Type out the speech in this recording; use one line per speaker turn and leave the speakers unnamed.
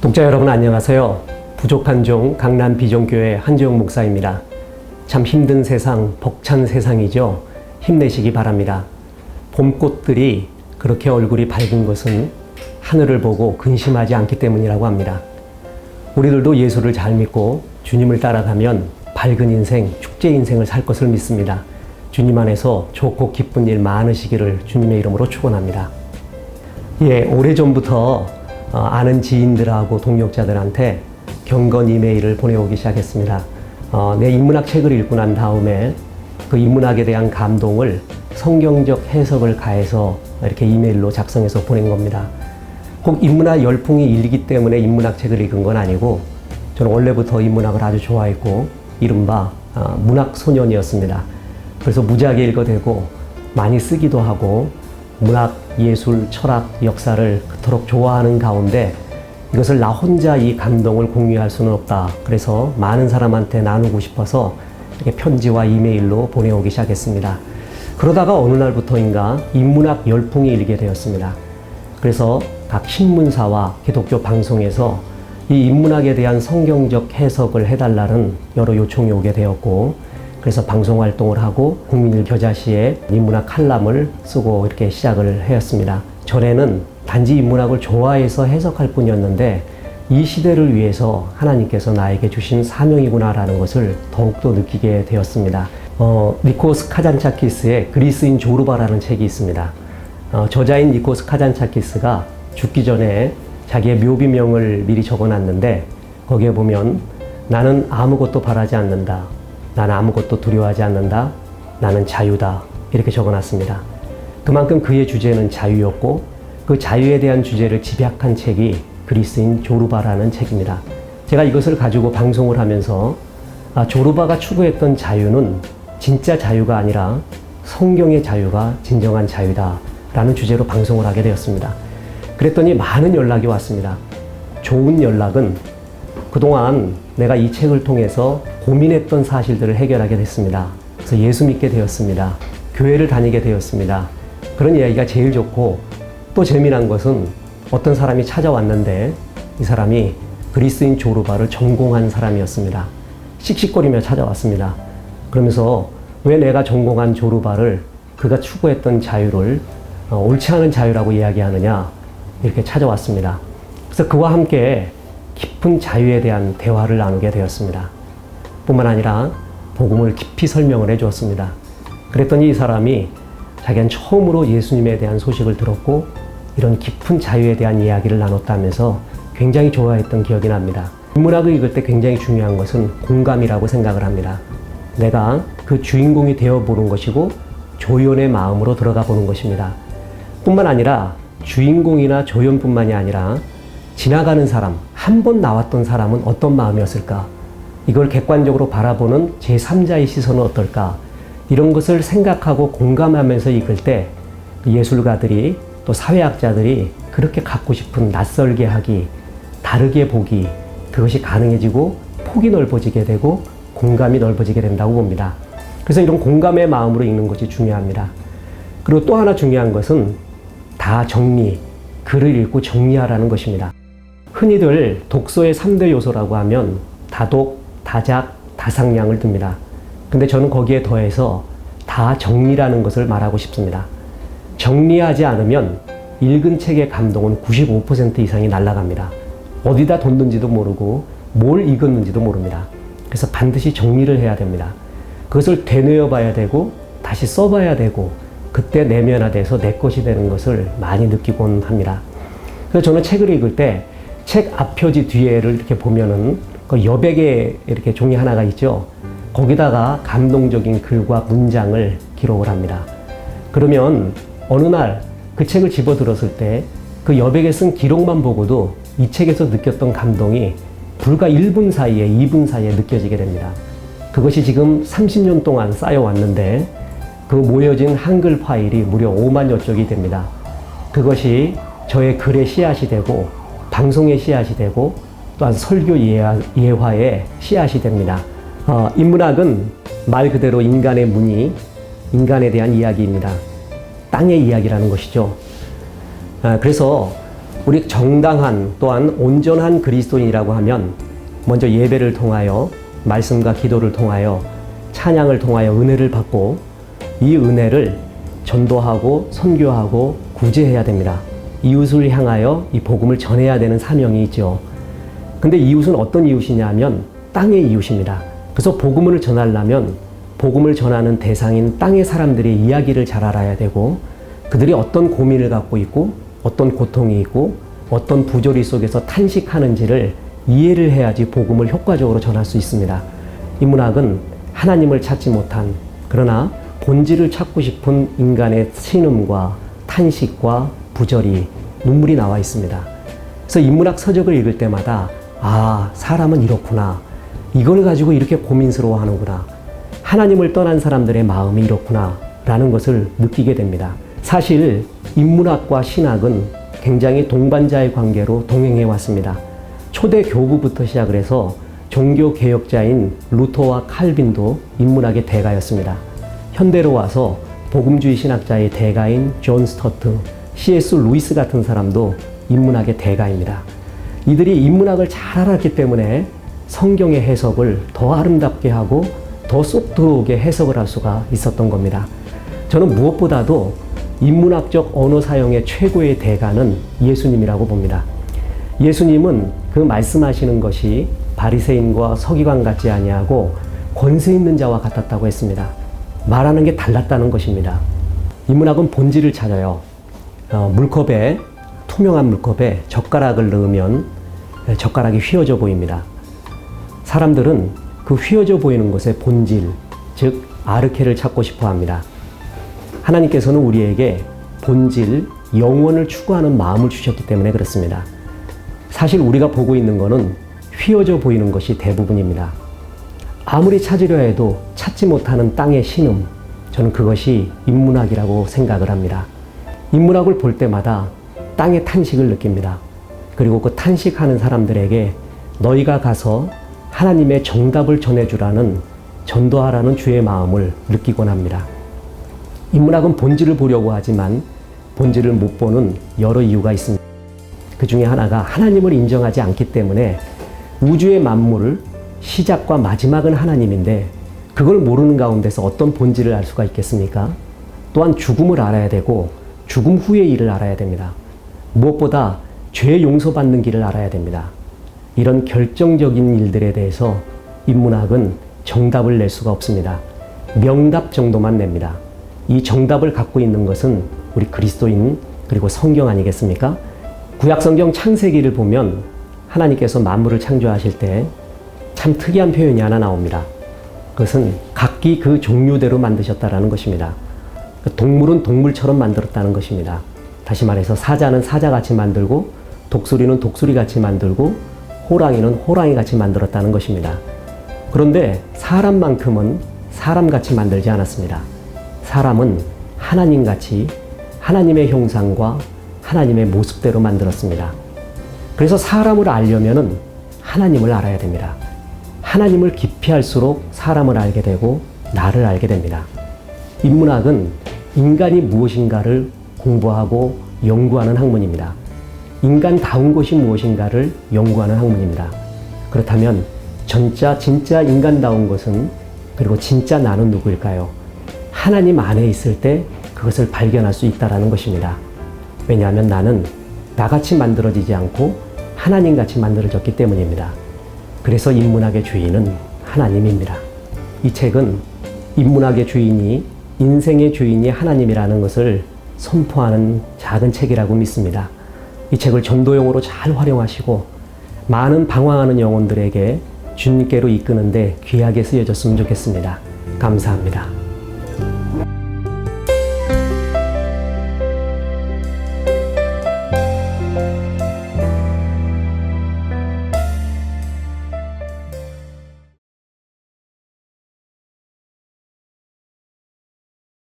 독자 여러분 안녕하세요. 부족한 종 강남 비종교회 한지영 목사입니다. 참 힘든 세상, 벅찬 세상이죠. 힘내시기 바랍니다. 봄꽃들이 그렇게 얼굴이 밝은 것은 하늘을 보고 근심하지 않기 때문이라고 합니다. 우리들도 예수를 잘 믿고 주님을 따라가면 밝은 인생, 축제 인생을 살 것을 믿습니다. 주님 안에서 좋고 기쁜 일 많으시기를 주님의 이름으로 축원합니다. 예, 오래전부터 어, 아는 지인들하고 동역자들한테 경건 이메일을 보내오기 시작했습니다. 어, 내 인문학 책을 읽고 난 다음에 그 인문학에 대한 감동을 성경적 해석을 가해서 이렇게 이메일로 작성해서 보낸 겁니다. 꼭 인문학 열풍이 일기 때문에 인문학 책을 읽은 건 아니고 저는 원래부터 인문학을 아주 좋아했고 이른바 어, 문학 소년이었습니다. 그래서 무지하게 읽어대고 많이 쓰기도 하고 문학, 예술, 철학, 역사를 그토록 좋아하는 가운데 이것을 나 혼자 이 감동을 공유할 수는 없다. 그래서 많은 사람한테 나누고 싶어서 이렇게 편지와 이메일로 보내오기 시작했습니다. 그러다가 어느 날부터인가 인문학 열풍이 일게 되었습니다. 그래서 각 신문사와 기독교 방송에서 이 인문학에 대한 성경적 해석을 해달라는 여러 요청이 오게 되었고, 그래서 방송 활동을 하고 국민일 겨자시에 인문학 칼럼을 쓰고 이렇게 시작을 하였습니다. 전에는 단지 인문학을 좋아해서 해석할 뿐이었는데 이 시대를 위해서 하나님께서 나에게 주신 사명이구나라는 것을 더욱더 느끼게 되었습니다. 어, 니코스 카잔차키스의 그리스인 조르바라는 책이 있습니다. 어, 저자인 니코스 카잔차키스가 죽기 전에 자기의 묘비명을 미리 적어놨는데 거기에 보면 나는 아무것도 바라지 않는다. 나는 아무것도 두려워하지 않는다. 나는 자유다. 이렇게 적어놨습니다. 그만큼 그의 주제는 자유였고 그 자유에 대한 주제를 집약한 책이 그리스인 조르바라는 책입니다. 제가 이것을 가지고 방송을 하면서 아, 조르바가 추구했던 자유는 진짜 자유가 아니라 성경의 자유가 진정한 자유다. 라는 주제로 방송을 하게 되었습니다. 그랬더니 많은 연락이 왔습니다. 좋은 연락은 그동안 내가 이 책을 통해서 고민했던 사실들을 해결하게 됐습니다. 그래서 예수 믿게 되었습니다. 교회를 다니게 되었습니다. 그런 이야기가 제일 좋고 또 재미난 것은 어떤 사람이 찾아왔는데 이 사람이 그리스인 조르바를 전공한 사람이었습니다. 씩씩거리며 찾아왔습니다. 그러면서 왜 내가 전공한 조르바를 그가 추구했던 자유를 어, 옳지 않은 자유라고 이야기하느냐 이렇게 찾아왔습니다. 그래서 그와 함께 깊은 자유에 대한 대화를 나누게 되었습니다. 뿐만 아니라 복음을 깊이 설명을 해 주었습니다. 그랬더니 이 사람이 자기는 처음으로 예수님에 대한 소식을 들었고 이런 깊은 자유에 대한 이야기를 나눴다면서 굉장히 좋아했던 기억이 납니다. 인문학을 읽을 때 굉장히 중요한 것은 공감이라고 생각을 합니다. 내가 그 주인공이 되어 보는 것이고 조연의 마음으로 들어가 보는 것입니다. 뿐만 아니라 주인공이나 조연뿐만이 아니라 지나가는 사람, 한 번 나왔던 사람은 어떤 마음이었을까? 이걸 객관적으로 바라보는 제3자의 시선은 어떨까? 이런 것을 생각하고 공감하면서 읽을 때 예술가들이 또 사회학자들이 그렇게 갖고 싶은 낯설게 하기, 다르게 보기, 그것이 가능해지고 폭이 넓어지게 되고 공감이 넓어지게 된다고 봅니다. 그래서 이런 공감의 마음으로 읽는 것이 중요합니다. 그리고 또 하나 중요한 것은 다 정리, 글을 읽고 정리하라는 것입니다. 흔히들 독서의 3대 요소라고 하면 다독, 다작, 다상량을 듭니다. 근데 저는 거기에 더해서 다 정리라는 것을 말하고 싶습니다. 정리하지 않으면 읽은 책의 감동은 95% 이상이 날아갑니다. 어디다 뒀는지도 모르고 뭘 읽었는지도 모릅니다. 그래서 반드시 정리를 해야 됩니다. 그것을 되뇌어 봐야 되고 다시 써봐야 되고 그때 내면화돼서 내 것이 되는 것을 많이 느끼곤 합니다. 그래서 저는 책을 읽을 때 책 앞표지 뒤에를 이렇게 보면은 그 여백에 이렇게 종이 하나가 있죠. 거기다가 감동적인 글과 문장을 기록을 합니다. 그러면 어느 날 그 책을 집어 들었을 때 그 여백에 쓴 기록만 보고도 이 책에서 느꼈던 감동이 불과 1분 사이에 2분 사이에 느껴지게 됩니다. 그것이 지금 30년 동안 쌓여왔는데 그 모여진 한글 파일이 무려 5만여 쪽이 됩니다. 그것이 저의 글의 씨앗이 되고 방송의 씨앗이 되고 또한 설교 예화, 예화의 씨앗이 됩니다. 어, 인문학은 말 그대로 인간의 문이 인간에 대한 이야기입니다. 땅의 이야기라는 것이죠. 아, 그래서 우리 정당한 또한 온전한 그리스도인이라고 하면 먼저 예배를 통하여 말씀과 기도를 통하여 찬양을 통하여 은혜를 받고 이 은혜를 전도하고 선교하고 구제해야 됩니다. 이웃을 향하여 이 복음을 전해야 되는 사명이 있죠. 근데 이웃은 어떤 이웃이냐면 땅의 이웃입니다. 그래서 복음을 전하려면 복음을 전하는 대상인 땅의 사람들의 이야기를 잘 알아야 되고 그들이 어떤 고민을 갖고 있고 어떤 고통이 있고 어떤 부조리 속에서 탄식하는지를 이해를 해야지 복음을 효과적으로 전할 수 있습니다. 인문학은 하나님을 찾지 못한 그러나 본질을 찾고 싶은 인간의 신음과 탄식과 부절이 눈물이 나와 있습니다. 그래서 인문학 서적을 읽을 때마다 아, 사람은 이렇구나. 이걸 가지고 이렇게 고민스러워 하는구나. 하나님을 떠난 사람들의 마음이 이렇구나. 라는 것을 느끼게 됩니다. 사실 인문학과 신학은 굉장히 동반자의 관계로 동행해 왔습니다. 초대 교부부터 시작을 해서 종교 개혁자인 루터와 칼빈도 인문학의 대가였습니다. 현대로 와서 복음주의 신학자의 대가인 존 스터트, C.S. 루이스 같은 사람도 인문학의 대가입니다. 이들이 인문학을 잘 알았기 때문에 성경의 해석을 더 아름답게 하고 더 쏙 들어오게 해석을 할 수가 있었던 겁니다. 저는 무엇보다도 인문학적 언어 사용의 최고의 대가는 예수님이라고 봅니다. 예수님은 그 말씀하시는 것이 바리새인과 서기관 같지 아니하고 권세 있는 자와 같았다고 했습니다. 말하는 게 달랐다는 것입니다. 인문학은 본질을 찾아요. 어, 물컵에 투명한 물컵에 젓가락을 넣으면 젓가락이 휘어져 보입니다. 사람들은 그 휘어져 보이는 것의 본질, 즉 아르케를 찾고 싶어 합니다. 하나님께서는 우리에게 본질, 영원을 추구하는 마음을 주셨기 때문에 그렇습니다. 사실 우리가 보고 있는 것은 휘어져 보이는 것이 대부분입니다. 아무리 찾으려 해도 찾지 못하는 땅의 신음, 저는 그것이 인문학이라고 생각을 합니다. 인문학을 볼 때마다 땅의 탄식을 느낍니다. 그리고 그 탄식하는 사람들에게 너희가 가서 하나님의 정답을 전해주라는 전도하라는 주의 마음을 느끼곤 합니다. 인문학은 본질을 보려고 하지만 본질을 못 보는 여러 이유가 있습니다. 그 중에 하나가 하나님을 인정하지 않기 때문에 우주의 만물을 시작과 마지막은 하나님인데 그걸 모르는 가운데서 어떤 본질을 알 수가 있겠습니까? 또한 죽음을 알아야 되고 죽음 후의 일을 알아야 됩니다. 무엇보다 죄 용서받는 길을 알아야 됩니다. 이런 결정적인 일들에 대해서 인문학은 정답을 낼 수가 없습니다. 명답 정도만 냅니다. 이 정답을 갖고 있는 것은 우리 그리스도인 그리고 성경 아니겠습니까? 구약 성경 창세기를 보면 하나님께서 만물을 창조하실 때 참 특이한 표현이 하나 나옵니다. 그것은 각기 그 종류대로 만드셨다라는 것입니다. 그 동물은 동물처럼 만들었다는 것입니다. 다시 말해서 사자는 사자같이 만들고 독수리는 독수리같이 만들고 호랑이는 호랑이같이 만들었다는 것입니다. 그런데 사람만큼은 사람같이 만들지 않았습니다. 사람은 하나님같이 하나님의 형상과 하나님의 모습대로 만들었습니다. 그래서 사람을 알려면은 하나님을 알아야 됩니다. 하나님을 깊이 할수록 사람을 알게 되고 나를 알게 됩니다. 인문학은 인간이 무엇인가를 공부하고 연구하는 학문입니다. 인간다운 것이 무엇인가를 연구하는 학문입니다. 그렇다면 전자 진짜 인간다운 것은 그리고 진짜 나는 누구일까요? 하나님 안에 있을 때 그것을 발견할 수 있다라는 것입니다. 왜냐하면 나는 나같이 만들어지지 않고 하나님같이 만들어졌기 때문입니다. 그래서 인문학의 주인은 하나님입니다. 이 책은 인문학의 주인이 인생의 주인이 하나님이라는 것을 선포하는 작은 책이라고 믿습니다. 이 책을 전도용으로 잘 활용하시고 많은 방황하는 영혼들에게 주님께로 이끄는데 귀하게 쓰여졌으면 좋겠습니다. 감사합니다.